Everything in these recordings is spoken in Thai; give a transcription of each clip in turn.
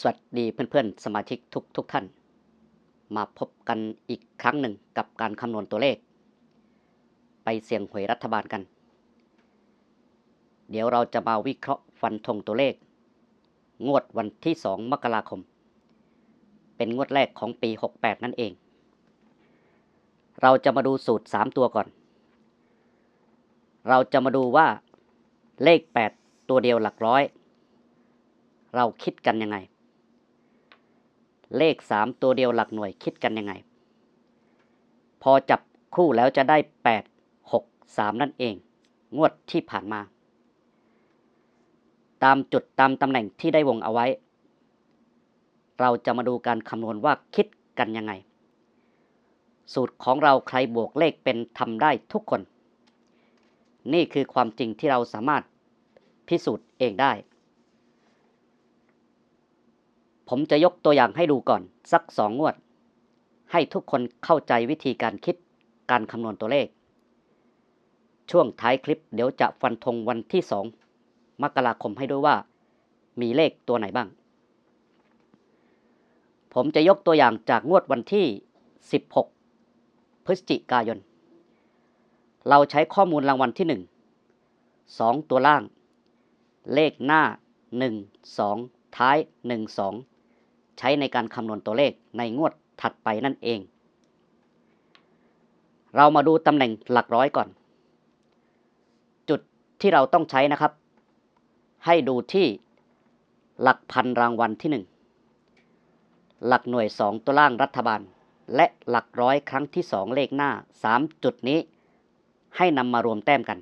สวัสดีเพื่อนๆ สมาชิกทุกทุกท่าน มาพบกันอีกครั้งหนึ่งกับการคำนวณตัวเลข ไปเสี่ยงหวยรัฐบาลกัน เดี๋ยวเราจะมาวิเคราะห์ฟันธงตัวเลข งวดวันที่ 2 มกราคม เป็นงวดแรกของปี 68 นั่นเอง เราจะมาดูสูตร 3 ตัวก่อน เราจะมาดูว่าเลข 8 ตัวเดียวหลักร้อย เราคิดกันยังไง เลข 3 ตัวเดียวหลักหน่วยคิดกันยังไง พอจับคู่แล้วจะได้ 8 6 3 นั่นเอง งวดที่ผ่านมา ตามจุดตามตำแหน่งที่ได้วงเอาไว้ เราจะมาดูการคำนวณว่าคิดกันยังไง สูตรของเราใครบวกเลขเป็นทำได้ทุกคน นี่คือความจริงที่เราสามารถพิสูจน์เองได้ ผมจะยกตัวอย่างให้ดูก่อนสักสองงวด ให้ทุกคนเข้าใจวิธีการคิดการคำนวณตัวเลข ช่วงท้ายคลิปเดี๋ยวจะฟันธงวันที่สองมกราคมให้ด้วยว่า มีเลขตัวไหนบ้าง ผมจะยกตัวอย่างจากงวดวันที่ 16 พฤศจิกายน เราใช้ข้อมูลรางวัลที่ 1 2 ตัวล่าง เลขหน้า 1 2 ท้าย 1 2 ใช้ในการคำนวณตัวเลขในงวดถัดไปนั่นเอง เรามาดูตำแหน่งหลักร้อยก่อน จุดที่เราต้องใช้นะครับ ให้ดูที่หลักพันรางวัลที่หนึ่งหลักหน่วยสองตัวล่างรัฐบาล และหลักร้อยครั้งที่สองเลขหน้าสามจุดนี้ ให้นำมารวมแต้มกัน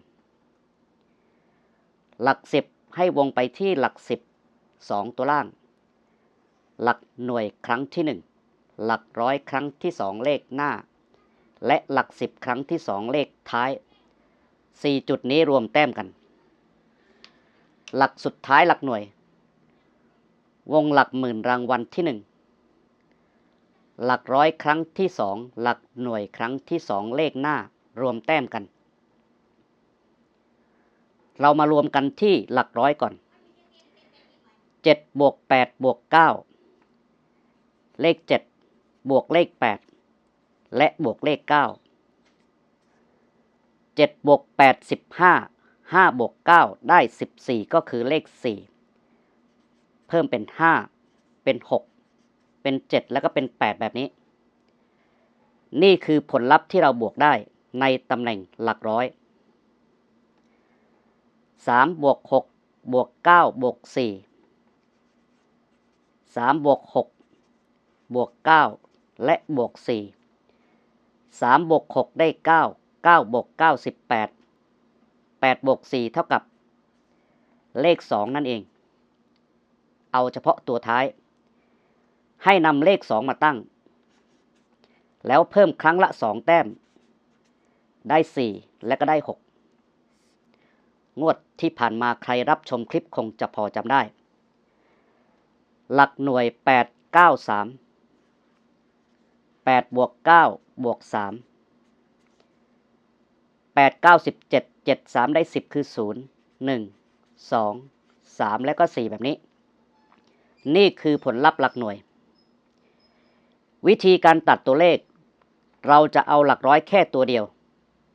หลักสิบให้วงไปที่หลักสิบสองตัวล่าง หลักหน่วยครั้งที่หนึ่งหลักร้อยครั้งที่สองเลขหน้า และหลักสิบครั้งที่สองเลขท้ายสี่จุดนี้รวมแต้มกัน หลักสุดท้ายหลักหน่วย วงหลักหมื่นรางวัลที่หนึ่งหลักร้อยครั้งที่สองหลักหน่วยครั้งที่สองเลขหน้า รวมแต้มกัน เรามารวมกันที่หลักร้อยก่อนเจ็ดบวกแปดบวกเก้า เลขเจ็ดบวกเลขแปดและบวกเลขเก้าเจ็ดบวกแปดสิบห้าห้าบวกเก้าได้สิบสี่ก็คือเลขสี่เพิ่มเป็นห้าเป็นหกเป็นเจ็ดแล้วก็เป็นแปดแบบนี้ นี่คือผลลัพธ์ที่เราบวกได้ในตำแหน่งหลักร้อยสามบวกหกบวกเก้าบวกสี่สามบวกหก บวกเก้าและบวกสี่สามบวกหกได้เก้าเก้าบวกเก้าสิบแปดแปดบวกสี่เท่ากับ เลขสองนั่นเอง เอาเฉพาะตัวท้าย ให้นำเลขสองมาตั้ง แล้วเพิ่มครั้งละสองแต้ม ได้สี่และก็ได้หกงวดที่ผ่านมาใครรับชมคลิปคงจะพอจำได้ หลักหน่วยแปดเก้าสามแปดบวกเก้าบวกสามแปดเก้าสิบเจ็ดเจ็ดสามได้สิบคือศูนย์หนึ่งสองสามและก็สี่แบบนี้ นี่คือผลลัพธ์หลักหน่วย วิธีการตัดตัวเลข เราจะเอาหลักร้อยแค่ตัวเดียว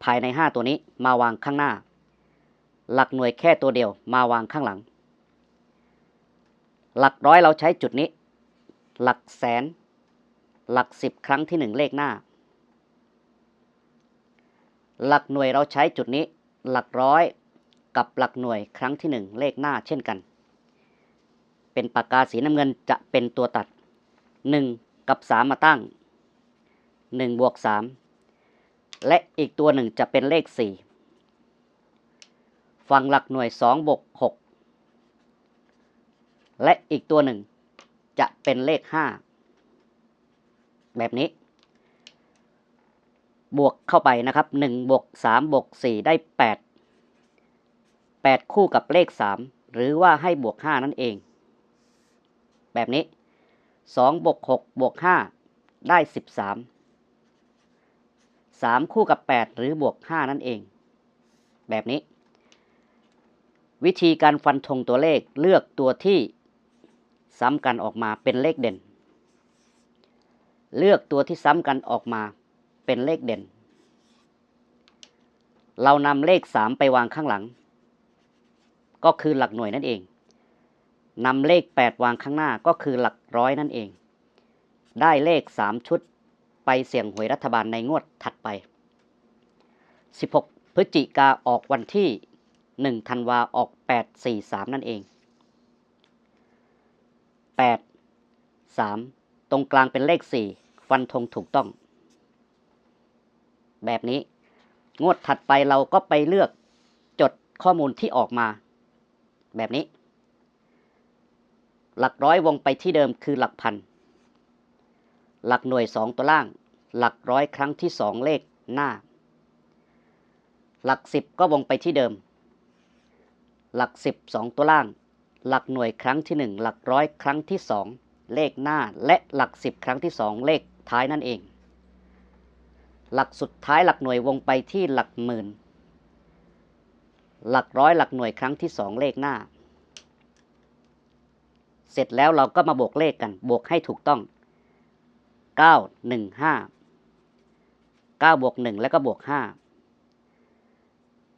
ภายในห้าตัวนี้มาวางข้างหน้า หลักหน่วยแค่ตัวเดียวมาวางข้างหลัง หลักร้อยเราใช้จุดนี้ หลักแสน หลักสิบครั้งที่หนึ่งเลขหน้า หลักหน่วยเราใช้จุดนี้ หลักร้อยกับหลักหน่วยครั้งที่หนึ่งเลขหน้าเช่นกัน เป็นปากกาสีน้ำเงินจะเป็นตัวตัดหนึ่งกับสามมาตั้งหนึ่งบวกสามและอีกตัวหนึ่งจะเป็นเลขสี่ฝั่งหลักหน่วยสองบวกหกและอีกตัวหนึ่งจะเป็นเลขห้า แบบนี้ บวกเข้าไปนะครับหนึ่งบวกสามบวกสี่ได้แปดแปดคู่กับเลขสามหรือว่าให้บวกห้านั่นเอง แบบนี้สองบวกหกบวกห้าได้สิบสามสามคู่กับแปดหรือบวกห้านั่นเอง แบบนี้ วิธีการฟันธงตัวเลขเลือกตัวที่ซ้ำกันออกมาเป็นเลขเด่น เลือกตัวที่ซ้ำกันออกมาเป็นเลขเด่น เรานำเลขสามไปวางข้างหลัง ก็คือหลักหน่วยนั่นเองนำเลขแปดวางข้างหน้าก็คือหลักร้อยนั่นเอง ได้เลขสามชุดไปเสี่ยงหวยรัฐบาลในงวดถัดไป 16 พฤศจิกาออกวันที่1ธันวาออก 8 4 3 นั่นเอง 8 3 รงกลางเป็นเลข 4 ฟันธงถูกต้อง แบบนี้ งวดถัดไปเราก็ไปเลือกจดข้อมูลที่ออกมา แบบนี้ หลักร้อยวงไปที่เดิมคือหลักพัน หลักหน่วยสองตัวล่าง หลักร้อยครั้งที่สองเลขหน้า หลักสิบก็วงไปที่เดิม หลักสิบสองตัวล่าง หลักหน่วยครั้งที่หนึ่งหลักร้อยครั้งที่สอง เลขหน้าและหลักสิบครั้งที่สองเลขท้ายนั่นเอง หลักสุดท้ายหลักหน่วยวงไปที่หลักหมื่น หลักร้อยหลักหน่วยครั้งที่สองเลขหน้า เสร็จแล้วเราก็มาบวกเลขกัน บวกให้ถูกต้อง 9 1 5 9บวก1แล้วก็บวก 5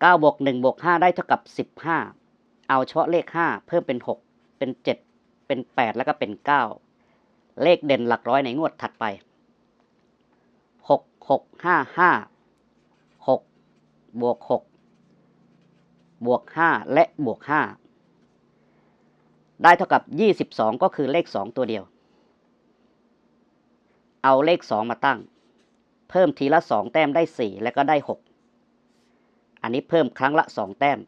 9บวก1บวก5ได้เท่ากับ 15 เอาเฉพาะเลข 5 เพิ่มเป็น 6 เป็น 7 เป็น 8 แล้วก็เป็น 9 เลขเด่นหลักร้อยในงวดถัดไป 6 6 5 5 6 บวก 6 บวก 5 และบวก 5 ได้เท่ากับ 22 ก็คือเลข 2 ตัวเดียว เอาเลข 2 มาตั้ง เพิ่มทีละ 2 แต้มได้ 4 แล้วก็ได้ 6 อันนี้เพิ่มครั้งละ 2 แต้ม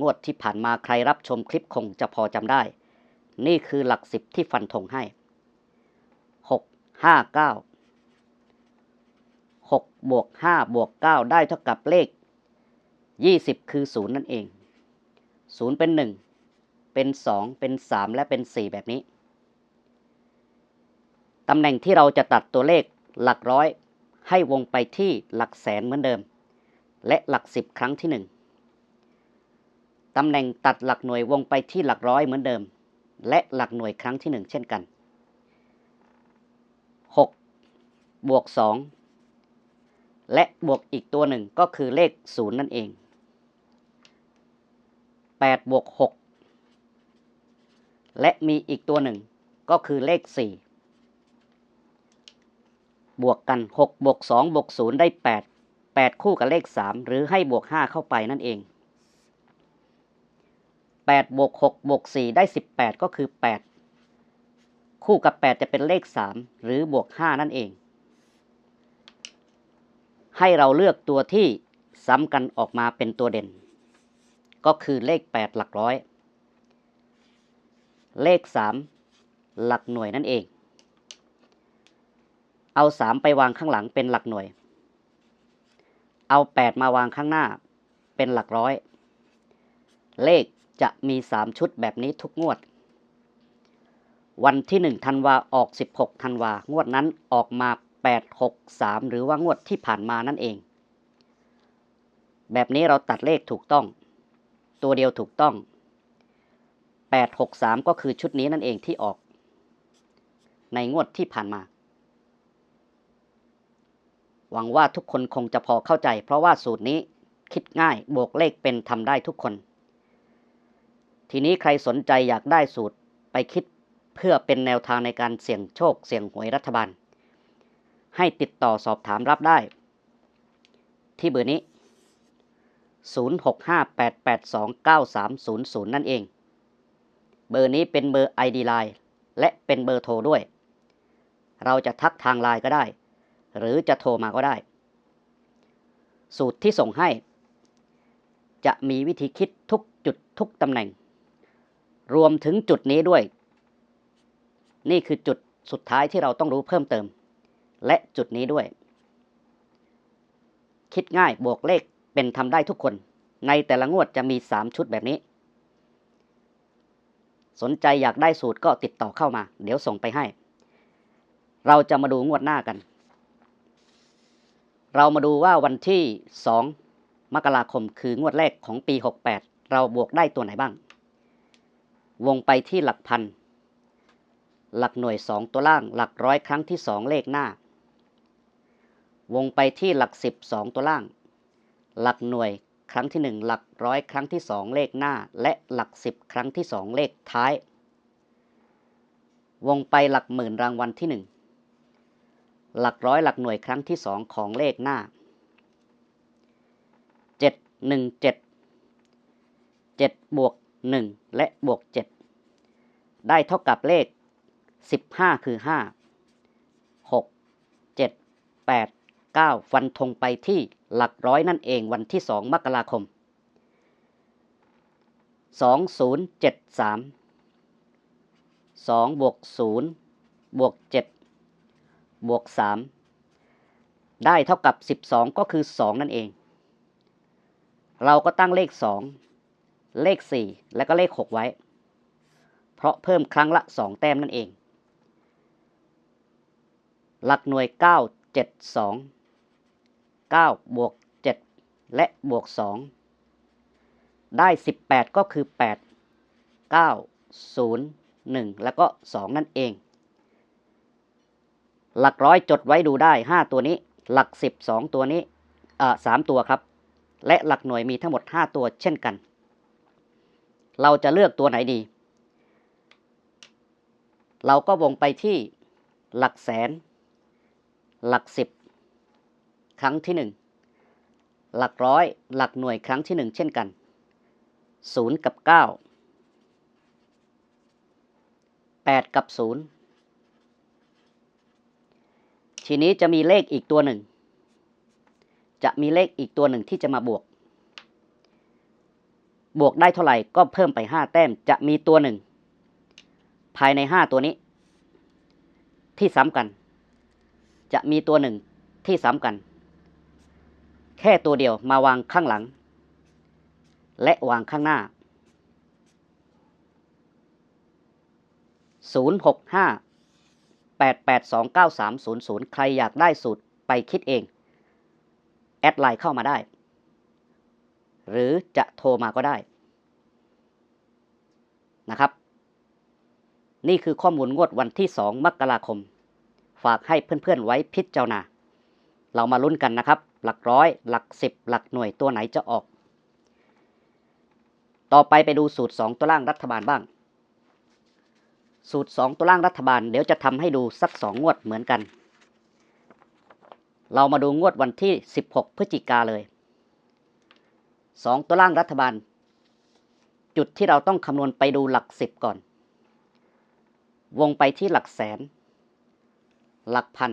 งวดที่ผ่านมาใครรับชมคลิปคงจะพอจำได้ นี่คือหลักสิบที่ฟันธงให้ 6 5 9 6บวก5บวก9ได้เท่ากับเลข 20 คือ 0 นั่นเอง 0 เป็น 1 เป็น 2 เป็น 3 และเป็น 4 แบบนี้ ตำแหน่งที่เราจะตัดตัวเลขหลักร้อย ให้วงไปที่หลักแสนเหมือนเดิม และหลักสิบครั้งที่หนึ่ง ตำแหน่งตัดหลักหน่วยวงไปที่หลักร้อยเหมือนเดิม และหลักหน่วยครั้งที่หนึ่งเช่นกัน 6 บวก 2 และบวกอีกตัวหนึ่งก็คือเลข 0 นั่นเอง 8 บวก 6 และมีอีกตัวหนึ่งก็คือเลข 4 บวกกัน 6 บวก 2 บวก 0 ได้ 8 8 คู่กับเลข 3 หรือให้บวก 5 เข้าไปนั่นเอง 8บวก6บวก4ได้ 18 ก็คือ 8 คู่กับ 8 จะเป็นเลข 3 หรือบวก 5 นั่นเอง ให้เราเลือกตัวที่ซ้ำกันออกมาเป็นตัวเด่น ก็คือเลข 8 หลักร้อย เลข 3 หลักหน่วยนั่นเอง เอา 3 ไปวางข้างหลังเป็นหลักหน่วย เอา 8 มาวางข้างหน้าเป็นหลักร้อย เลข จะมี 3 ชุดแบบนี้ทุกงวด วันที่ 1 ธันวาออก 16 ธันวางวดนั้นออกมา 8 6 3 หรือว่างวดที่ผ่านมานั่นเอง แบบนี้เราตัดเลขถูกต้อง ตัวเดียวถูกต้อง 8 6 3 ก็คือชุดนี้นั่นเองที่ออก ในงวดที่ผ่านมา หวังว่าทุกคนคงจะพอเข้าใจ เพราะว่าสูตรนี้คิดง่ายบวกเลขเป็นทำได้ทุกคน ทีนี้ใครสนใจอยากได้สูตรไปคิดเพื่อเป็นแนวทางในการเสี่ยงโชค เสี่ยงหวยรัฐบาล ให้ติดต่อสอบถามรับได้ ที่เบอร์นี้ 0658829300 นั่นเอง เบอร์นี้เป็นเบอร์ ID Line และเป็นเบอร์โทรด้วย เราจะทักทางไลน์ก็ได้ หรือจะโทรมาก็ได้ สูตรที่ส่งให้ จะมีวิธีคิดทุกจุดทุกตำแหน่ง รวมถึงจุดนี้ด้วย นี่คือจุดสุดท้ายที่เราต้องรู้เพิ่มเติม และจุดนี้ด้วย คิดง่ายบวกเลขเป็นทำได้ทุกคน ในแต่ละงวดจะมี 3 ชุดแบบนี้ สนใจอยากได้สูตรก็ติดต่อเข้ามา เดี๋ยวส่งไปให้ เราจะมาดูงวดหน้ากัน เรามาดูว่าวันที่ 2 มกราคมคืองวดแรกของปี 68 เราบวกได้ตัวไหนบ้าง วงไปที่หลักพัน หลักหน่วยสองตัวล่าง หลักร้อยครั้งที่สองเลขหน้า วงไปที่หลักสิบสองตัวล่าง หลักหน่วยครั้งที่หนึ่งหลักร้อยครั้งที่สองเลขหน้า และหลักสิบครั้งที่สองเลขท้าย วงไปหลักหมื่นรางวัลที่หนึ่งหลักร้อยหลักหน่วยครั้งที่สองของเลขหน้าเจ็ดหนึ่งเจ็ดเจ็ดบวก หนึ่งและบวกเจ็ดได้เท่ากับเลขสิบห้าคือห้าหกเจ็ดแปดเก้าฟันธงไปที่หลักร้อยนั่นเองวันที่สองมกราคมสองศูนย์เจ็ดสามสองบวกศูนย์บวกเจ็ดบวกสามได้เท่ากับสิบสองก็คือสองนั่นเอง เราก็ตั้งเลขสอง เลขสี่และก็เลขหกไว้ เพราะเพิ่มครั้งละสองแต้มนั่นเอง หลักหน่วยเก้าเจ็ดสองเก้าบวกเจ็ดและบวกสองได้สิบแปดก็คือแปดเก้าศูนย์หนึ่งแล้วก็สองนั่นเอง หลักร้อยจดไว้ดูได้ห้าตัวนี้ หลักสิบสองตัวนี้ เอ่าสามตัวครับ และหลักหน่วยมีทั้งหมดห้าตัวเช่นกัน เราจะเลือกตัวไหนดี เราก็วงไปที่หลักแสน หลักสิบ ครั้งที่หนึ่ง หลักร้อย หลักหน่วยครั้งที่หนึ่งเช่นกันศูนย์กับเก้าแปดกับศูนย์ทีนี้จะมีเลขอีกตัวหนึ่ง จะมีเลขอีกตัวหนึ่งที่จะมาบวก บวกได้เท่าไหร่ก็เพิ่มไปห้าแต้มจะมีตัวหนึ่ง ภายในห้าตัวนี้ ที่ซ้ำกัน จะมีตัวหนึ่งที่ซ้ำกัน แค่ตัวเดียวมาวางข้างหลัง และวางข้างหน้า 065 8829300 ใครอยากได้สูตรไปคิดเอง แอดไลน์เข้ามาได้ หรือจะโทรมาก็ได้นะครับ นี่คือข้อมูลงวดวันที่ 2 มกราคม ฝากให้เพื่อนๆไว้พิจารณา เรามาลุ้นกันนะครับ หลักร้อย หลักสิบหลักหน่วยตัวไหนจะออก ต่อไปไปดูสูตร 2 ตัวล่างรัฐบาลบ้าง สูตร 2 ตัวล่างรัฐบาลเดี๋ยวจะทำให้ดูสัก 2 งวดเหมือนกัน เรามาดูงวดวันที่ 16 พฤศจิกาเลย 2 ตัวล่างรัฐบาล จุดที่เราต้องคำนวณไปดูหลัก 10 ก่อน วงไปที่หลักแสน หลักพัน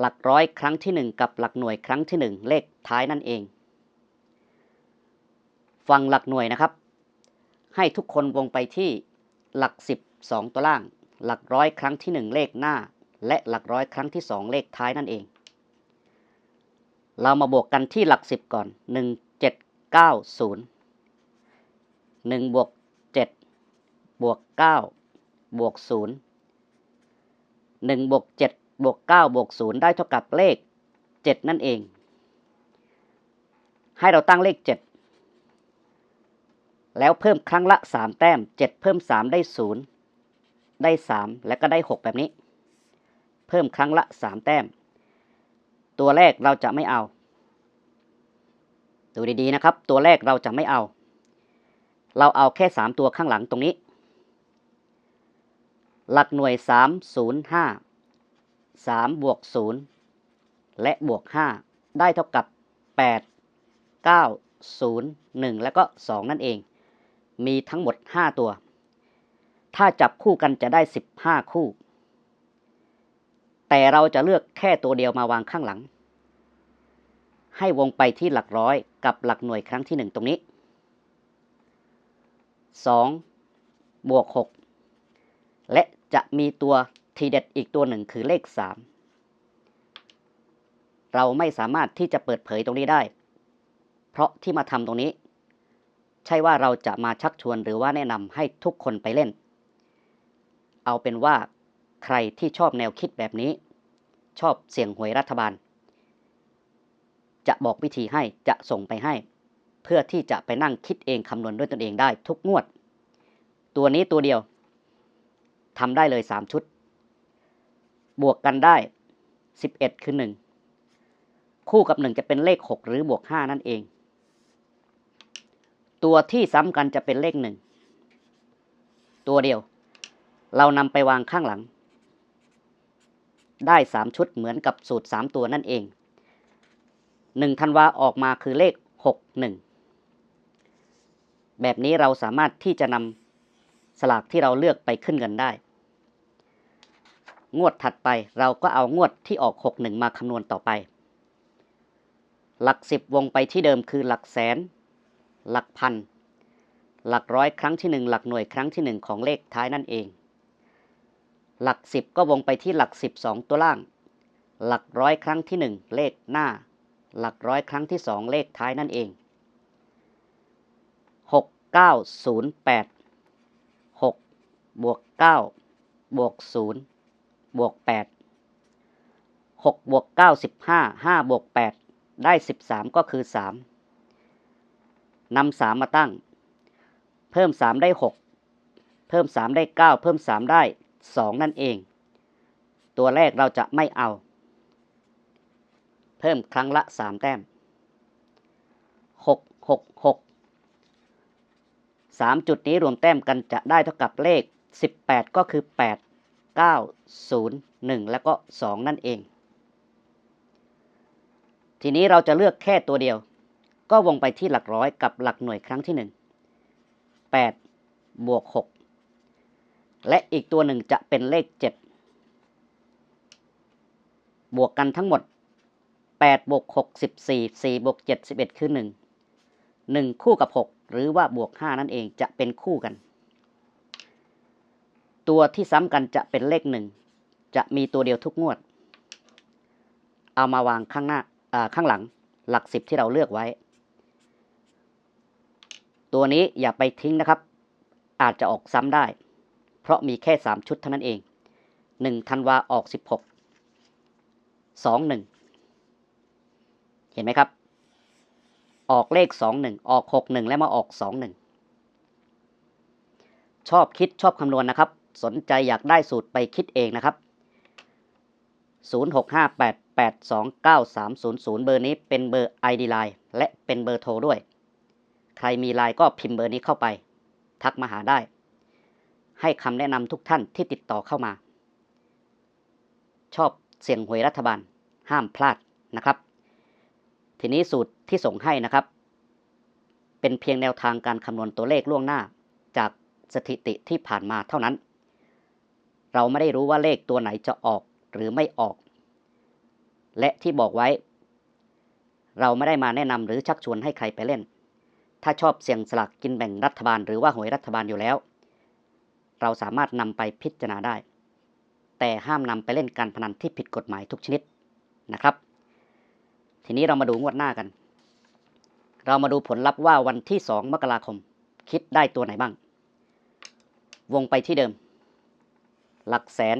หลักร้อยครั้งที่ 1 กับหลักหน่วยครั้งที่ 1 เลขท้ายนั่นเอง ฟังหลักหน่วยนะครับ ให้ทุกคนวงไปที่หลักสิบสองตัวล่าง หลักร้อยครั้งที่หนึ่งเลขหน้า และหลักร้อยครั้งที่สองเลขท้ายนั่นเอง เรามาบวกกันที่หลักสิบก่อนหนึ่งเจ็ดเก้าศูนย์หนึ่งบวกเจ็ดบวกเก้าบวกศูนย์หนึ่งบวกเจ็ดบวกเก้าบวกศูนย์ได้เท่ากับเลขเจ็ดนั่นเอง ให้เราตั้งเลขเจ็ดแล้วเพิ่มครั้งละ3แต้ม7เพิ่ม3ได้0ได้3และก็ได้6แบบนี้ เพิ่มครั้งละ3แต้ม ตัวแรกเราจะไม่เอา ดูดีๆนะครับ ตัวแรกเราจะไม่เอา เราเอาแค่ 3 ตัวข้างหลังตรงนี้ หลักหน่วย 3 0 5 3บวก0และบวก 5 ได้เท่ากับ 8 9 0 1 แล้วก็ 2 นั่นเอง มีทั้งหมด 5 ตัว ถ้าจับคู่กันจะได้ 15 คู่ แต่เราจะเลือกแค่ตัวเดียวมาวางข้างหลัง ให้วงไปที่หลักร้อยกับหลักหน่วยครั้งที่ 1 ตรงนี้ 2 บวก 6 และจะมีตัวทีเด็ดอีกตัวหนึ่งคือเลข 3 เราไม่สามารถที่จะเปิดเผยตรงนี้ได้ เพราะที่มาทำตรงนี้ ใช่ว่าเราจะมาชักชวนหรือว่าแนะนำให้ทุกคนไปเล่น เอาเป็นว่า ใครที่ชอบแนวคิดแบบนี้ ชอบเสี่ยงหวยรัฐบาล จะบอกวิธีให้จะส่งไปให้ เพื่อที่จะไปนั่งคิดเองคำนวณด้วยตนเองได้ทุกงวด ตัวนี้ตัวเดียวทำได้เลยสามชุด บวกกันได้สิบเอ็ดคือหนึ่งคู่กับหนึ่งจะเป็นเลขหกหรือบวกห้านั่นเอง ตัวที่ซ้ำกันจะเป็นเลขหนึ่งตัวเดียว เรานำไปวางข้างหลัง ได้สามชุดเหมือนกับสูตรสามตัวนั่นเองหนึ่งธันวาออกมาคือเลขหกหนึ่งแบบนี้เราสามารถที่จะนำสลากที่เราเลือกไปขึ้นเงินได้ งวดถัดไปเราก็เอางวดที่ออก 61 มาคำนวณต่อไป หลักสิบวงไปที่เดิมคือหลักแสน หลักพัน หลักร้อยครั้งที่หนึ่งหลักหน่วยครั้งที่หนึ่งของเลขท้ายนั่นเอง หลักสิบก็วงไปที่หลักสิบสองตัวล่าง หลักร้อยครั้งที่หนึ่งเลขหน้า หลักร้อยครั้งที่สองเลขท้ายนั่นเองหกเก้าศูนย์แปดหกบวกเก้าบวกศูนย์บวกแปดหกบวกเก้าสิบห้าห้าบวกแปดได้สิบสามก็คือสามนำสามมาตั้ง เพิ่มสามได้หกเพิ่มสามได้เก้าเพิ่มสามได้ สองนั่นเอง ตัวแรกเราจะไม่เอา เพิ่มครั้งละสามแต้มหกหกหกสามจุดนี้รวมแต้มกันจะได้เท่ากับเลขสิบแปดก็คือแปดเก้าศูนย์หนึ่งแล้วก็สองนั่นเอง ทีนี้เราจะเลือกแค่ตัวเดียว ก็วงไปที่หลักร้อยกับหลักหน่วยครั้งที่หนึ่งแปดบวกหก และอีกตัวหนึ่งจะเป็นเลขเจ็ดบวกกันทั้งหมดแปดบวกหกสิบสี่สี่บวกเจ็ดสิบเอ็ดคือหนึ่งหนึ่งคู่กับหกหรือว่าบวกห้านั่นเองจะเป็นคู่กัน ตัวที่ซ้ำกันจะเป็นเลขหนึ่งจะมีตัวเดียวทุกงวด เอามาวางข้างหน้าข้างหลังหลักสิบที่เราเลือกไว้ ตัวนี้อย่าไปทิ้งนะครับ อาจจะออกซ้ำได้ ราะมีแค่สามชุดเท่านั้นเองหนึ่งธันวาออกสิบหกสองหนึ่งเห็นไหมครับ ออกเลขสองหนึ่งออกหกหนึ่งและมาออกสองหนึ่งชอบคิดชอบคำนวณนะครับ สนใจอยากได้สูตรไปคิดเองนะครับ 0658829300 เบอร์นี้เป็นเบอร์ ID Line และเป็นเบอร์โทรด้วย ใครมีไลน์ก็พิมพ์เบอร์นี้เข้าไป ทักมาหาได้ ให้คำแนะนำทุกท่านที่ติดต่อเข้ามา ชอบเสี่ยงหวยรัฐบาล ห้ามพลาดนะครับ ทีนี้สูตรที่ส่งให้นะครับ เป็นเพียงแนวทางการคำนวณตัวเลขล่วงหน้า จากสถิติที่ผ่านมาเท่านั้น เราไม่ได้รู้ว่าเลขตัวไหนจะออกหรือไม่ออก และที่บอกไว้ เราไม่ได้มาแนะนำหรือชักชวนให้ใครไปเล่น ถ้าชอบเสี่ยงสลากกินแบ่งรัฐบาลหรือว่าหวยรัฐบาลอยู่แล้ว เราสามารถนำไปพิจารณาได้ แต่ห้ามนำไปเล่นการพนันที่ผิดกฎหมายทุกชนิดนะครับ ทีนี้เรามาดูงวดหน้ากัน เรามาดูผลลัพธ์ว่าวันที่ 2 มกราคม คิดได้ตัวไหนบ้าง วงไปที่เดิม หลักแสน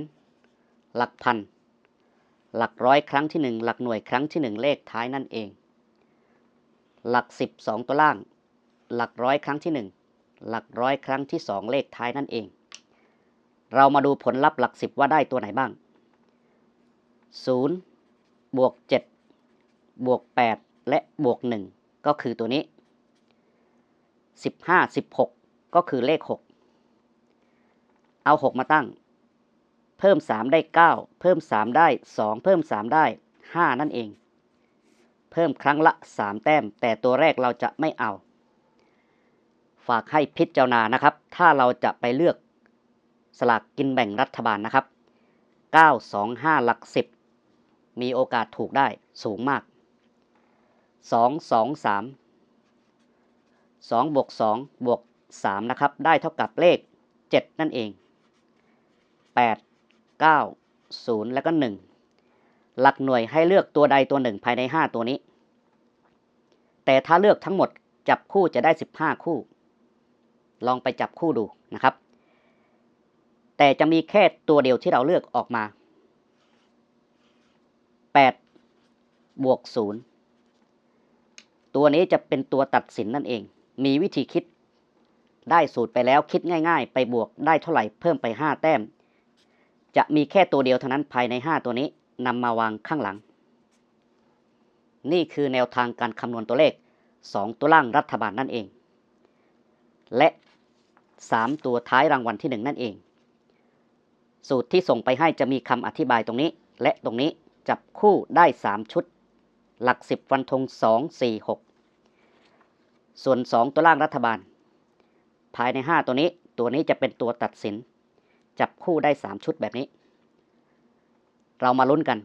หลักพัน หลักร้อยครั้งที่หนึ่งหลักหน่วยครั้งที่หนึ่งเลขท้ายนั่นเอง หลักสิบสองตัวล่าง หลักร้อยครั้งที่หนึ่งหลักร้อยครั้งที่สองเลขท้ายนั่นเอง เรามาดูผลลัพธ์หลักสิบว่าได้ตัวไหนบ้างศูนย์บวกเจ็ดบวกแปดและบวกหนึ่งก็คือตัวนี้สิบห้าสิบหกก็คือเลขหกเอาหกมาตั้ง เพิ่มสามได้เก้าเพิ่มสามได้สองเพิ่มสามได้ห้านั่นเอง เพิ่มครั้งละสามแต้ม แต่ตัวแรกเราจะไม่เอา ฝากให้พิจารณานะครับ ถ้าเราจะไปเลือก สลากกินแบ่งรัฐบาลนะครับ 925 หลัก 10 มีโอกาสถูกได้สูงมาก 2 2 3 2บวก2บวก3นะครับ ได้เท่ากับเลข 7 นั่นเอง 8 9 0 แล้วก็ 1 หลักหน่วยให้เลือกตัวใดตัวหนึ่งภายใน 5 ตัวนี้ แต่ถ้าเลือกทั้งหมดจับคู่จะได้ 15 คู่ ลองไปจับคู่ดูนะครับ แต่จะมีแค่ตัวเดียวที่เราเลือกออกมา 8 บวก 0 ตัวนี้จะเป็นตัวตัดสินนั่นเอง มีวิธีคิด ได้สูตรไปแล้วคิดง่ายๆ ไปบวกได้เท่าไหร่เพิ่มไป 5 แต้ม จะมีแค่ตัวเดียวเท่านั้นภายใน 5 ตัวนี้นำมาวางข้างหลัง นี่คือแนวทางการคำนวณตัวเลข 2 ตัวล่างรัฐบาลนั่นเอง และ 3 ตัวท้ายรางวัลที่ 1 นั่นเอง สูตรที่ส่งไปให้จะมีคำอธิบายตรงนี้ และตรงนี้จับคู่ได้ 3 ชุด หลัก 10ฟันธง2 4 6 ส่วน 2 ตัวล่างรัฐบาล ภายใน 5 ตัวนี้ ตัวนี้จะเป็นตัวตัดสิน จับคู่ได้ 3 ชุดแบบนี้ เรามาลุ้นกัน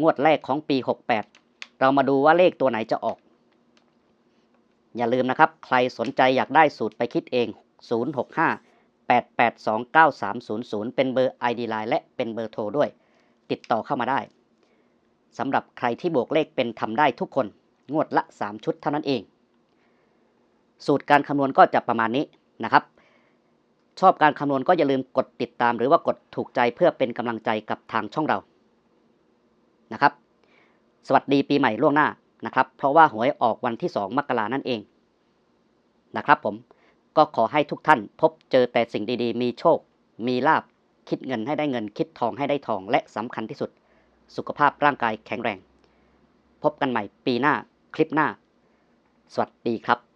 งวดแรกของปี 68 เรามาดูว่าเลขตัวไหนจะออก อย่าลืมนะครับ ใครสนใจอยากได้สูตรไปคิดเอง 065 882 9300 เป็นเบอร์ ID Line และเป็นเบอร์โทรด้วย ติดต่อเข้ามาได้สำหรับใครที่บวกเลขเป็นทำได้ทุกคน งวดละ 3 ชุดเท่านั้นเอง สูตรการคำนวณก็จะประมาณนี้นะครับ ชอบการคำนวณก็อย่าลืมกดติดตาม หรือว่ากดถูกใจเพื่อเป็นกำลังใจกับทางช่องเรานะครับ สวัสดีปีใหม่ล่วงหน้านะครับ เพราะว่าหวยออกวันที่ 2 มกรานั่นเองนะครับผม ก็ขอให้ทุกท่านพบเจอแต่สิ่งดีๆ มีโชค มีลาบ คิดเงินให้ได้เงิน คิดทองให้ได้ทอง และสำคัญที่สุด สุขภาพร่างกายแข็งแรง พบกันใหม่ปีหน้าคลิปหน้า สวัสดีครับ